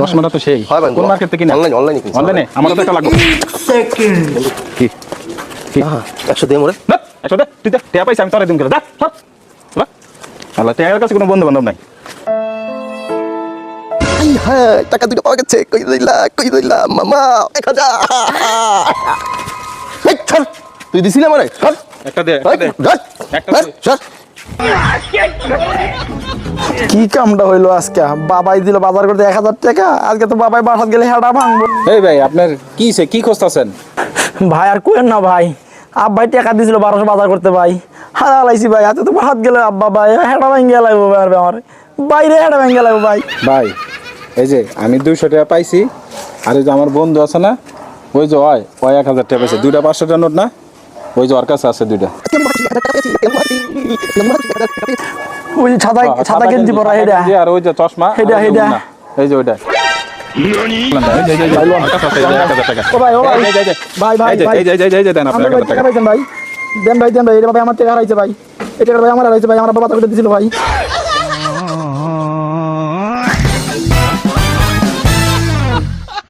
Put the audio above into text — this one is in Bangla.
চশমাটা তো সেই। কোন মার্কেট থেকে কিনা অনলাইন অনলাইনে কিনছি। অনলাইনে? আমার তো একটা লাগবে। কি? কি? একশো দিয়ে মরে। না একশো দে তুই দে টেয়া পাইছি আমি তোরা দিন করে। দা সর। আল্লাহ টেয়ার কাছে কোনো বন্ধু বান্ধব নাই। আই হ্যাঁ টাকা দুটো পাওয়া গেছে। কই দিলা কই দিলা মামা এক হাজার। তুই দিছিলি আমারে। একটা দে একটা দে। একটা দে। কি কামটা হইল আজকে? বাবাই দিল বাজার করতে এক হাজার টাকা আজকে তো বাবাই বাসাত গেলে হেঁটা ভাঙবো। এই ভাই আপনার কি সে কি খুঁজতেছেন? ভাই আর কোয়েন না ভাই আব্বাই টাকা দিছিল বারোশো বাজার করতে ভাই। হারা লাইছি ভাই হাতে তো হাত গেলে আব্বা ভাই হেঁটা ভেঙে লাগবো ভাই আর আমার। বাইরে হেঁটা ভেঙে লাগবো ভাই। ভাই এই যে আমি দুইশো টাকা পাইছি আর এই যে আমার বন্ধু আছে না ওই যে হয় ওই এক হাজার টাকা পাইছে। দুইটা পাঁচশো টাকা নোট না? ওই যে ওর কাছে আছে দুইটা। ওই ছাতা ছাতা গেঞ্জি পরা হেডা। আর ওই যে চশমা হেডা, হেডা। এই যে ওইটা। ভাই ভাই ভাই। দেন ভাই দেন ভাই এটা ভাই আমার টাকা হারাইছে ভাই। এটা ভাই আমার হারাইছে ভাই আমার বাবা টাকা দিছিল ভাই।